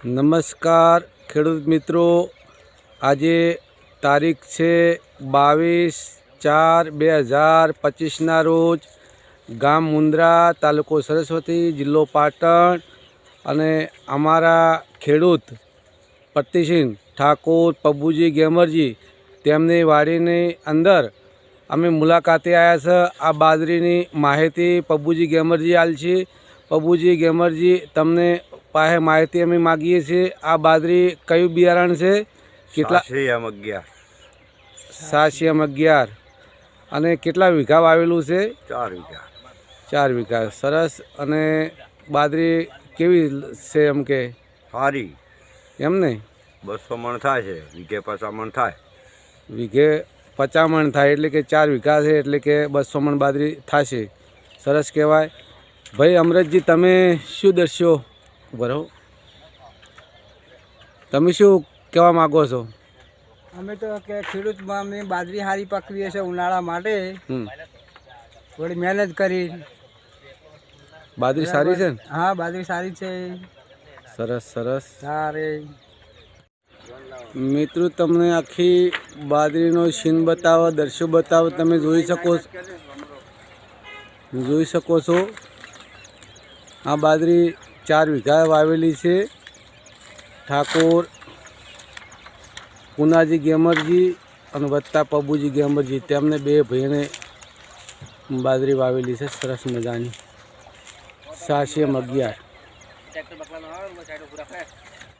નમસ્કાર, ખેડૂત મિત્રો. આજે તારીખ છે બાવીસ ચાર બે હજાર પચીસના રોજ ગામ મુન્દ્રા તાલુકો સરસ્વતી, જિલ્લો પાટણ અને અમારા ખેડૂત પતિસિંહ ઠાકોર પબ્બુજી ગેમરજી તેમની વાડીની અંદર અમે મુલાકાતે આવ્યા છે. આ બાજરીની માહિતી પબ્બુજી ગેમરજી આલ છે. પબ્બુજી ગેમરજી, તમને પાસે માહિતી અમે માગીએ છીએ. આ બાજરી કયું બિયારણ છે? કેટલા સાતસો એમ અગિયાર. સાતસી અગિયાર. અને કેટલા વીઘા વાવેલું છે? ચાર વીઘા. ચાર વીઘા. સરસ. અને બાજરી કેવી છે એમ કે? સારી. એમ ને? બસો મણ થાય છે. વીઘે પચામણ થાય. વીઘે પચામણ થાય એટલે કે ચાર વીઘા છે એટલે કે બસો મણ બાજરી થશે. સરસ કહેવાય. ભાઈ અમરતજી તમે શું દર્શો? બરો તમે શું કહેવા માગો છો? અમે તો કે ખેડૂતમાં અમે બાજરી સારી પકવીએ છે ઉનાળા માટે. થોડી મહેનત કરી. બાજરી સારી છે ને? હા બાજરી સારી છે. સરસ સરસ. સારી. મિત્રો તમને આખી બાજરીનો સીન બતાવો દર્શ્યો બતાવો તમે જોઈ શકો છો. જોઈ શકો છો. આ બાજરી ચાર વીઘા વાવેલી છે. ઠાકોર, પુનાજી ગેમરજી અને વત્તા પબુજી ગેમરજી, તેમને બે ભાઈને બાજરી વાવેલી છે સરસ મજાની. સાતસો અગિયાર.